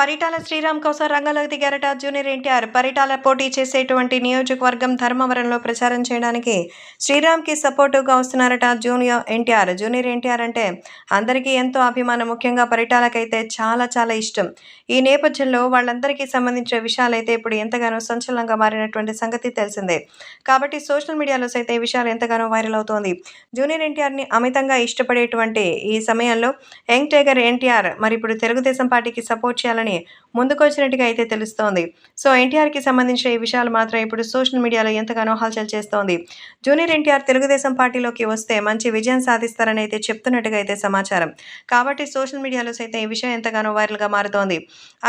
పరిటాల శ్రీరామ్ కోసం రంగంలోకి దిగారట జూనియర్ ఎన్టీఆర్. పరిటాల పోటీ చేసేటువంటి నియోజకవర్గం ధర్మవరంలో ప్రచారం చేయడానికి శ్రీరామ్కి సపోర్టుగా వస్తున్నారట జూనియర్ ఎన్టీఆర్. జూనియర్ ఎన్టీఆర్ అంటే అందరికీ ఎంతో అభిమానం. ముఖ్యంగా పరిటాలకైతే చాలా చాలా ఇష్టం. ఈ నేపథ్యంలో వాళ్ళందరికీ సంబంధించిన విషయాలైతే ఇప్పుడు ఎంతగానో సంచలనంగా మారినటువంటి సంగతి తెలిసిందే. కాబట్టి సోషల్ మీడియాలో సైతం ఈ విషయాలు ఎంతగానో వైరల్ అవుతోంది. జూనియర్ ఎన్టీఆర్ని అమితంగా ఇష్టపడేటువంటి ఈ సమయంలో యంగ్ టైగర్ ఎన్టీఆర్ మరి ఇప్పుడు తెలుగుదేశం పార్టీకి సపోర్ట్ చేయాలని ముందుకొచ్చినట్టుగా అయితే తెలుస్తోంది. సో ఎన్టీఆర్కి సంబంధించిన ఈ విషయాలు మాత్రం ఇప్పుడు సోషల్ మీడియాలో ఎంతగానో హల్చల్ చేస్తోంది. జూనియర్ ఎన్టీఆర్ తెలుగుదేశం పార్టీలోకి వస్తే మంచి విజయం సాధిస్తారని అయితే చెప్తున్నట్టుగా అయితే సమాచారం. కాబట్టి సోషల్ మీడియాలో సైతం ఈ విషయం ఎంతగానో వైరల్గా మారుతోంది.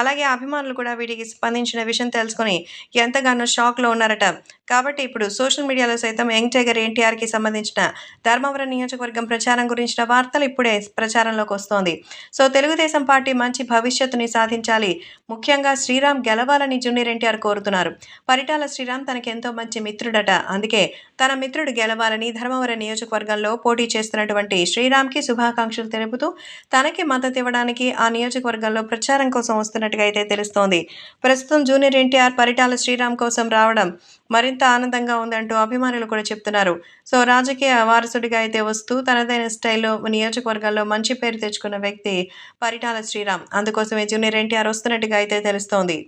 అలాగే అభిమానులు కూడా వీటికి స్పందించిన విషయం తెలుసుకొని ఎంతగానో షాక్లో ఉన్నారట. కాబట్టి ఇప్పుడు సోషల్ మీడియాలో సైతం యంగ్ టైగర్ ఎన్టీఆర్కి సంబంధించిన ధర్మవరం నియోజకవర్గం ప్రచారం గురించిన వార్తలు ఇప్పుడే ప్రచారంలోకి వస్తోంది. సో తెలుగుదేశం పార్టీ మంచి భవిష్యత్తుని సాధించాలి ముఖ్యంగా శ్రీరామ్ గెలవాలని జూనియర్ ఎన్టీఆర్ కోరుతున్నారు. పరిటాల శ్రీరామ్ తనకి ఎంతో మంచి మిత్రుడట. అందుకే తన మిత్రుడు గెలవాలని ధర్మవరం నియోజకవర్గంలో పోటీ చేస్తున్నటువంటి శ్రీరామ్కి శుభాకాంక్షలు తెలుపుతూ తనకి మద్దతు ఇవ్వడానికి ఆ నియోజకవర్గంలో ప్రచారం కోసం వస్తున్నట్టుగా అయితే తెలుస్తోంది. ప్రస్తుతం జూనియర్ ఎన్టీఆర్ పరిటాల శ్రీరామ్ కోసం రావడం మరింత ఆనందంగా ఉందంటూ అభిమానులు కూడా చెప్తున్నారు. సో రాజకీయ వారసుడిగా అయితే వస్తూ తనదైన స్టైల్లో నియోజకవర్గాల్లో మంచి పేరు తెచ్చుకున్న వ్యక్తి పరిటాల శ్రీరామ్. అందుకోసమే జూనియర్ ఎన్టీఆర్ వస్తున్నట్టుగా అయితే తెలుస్తోంది.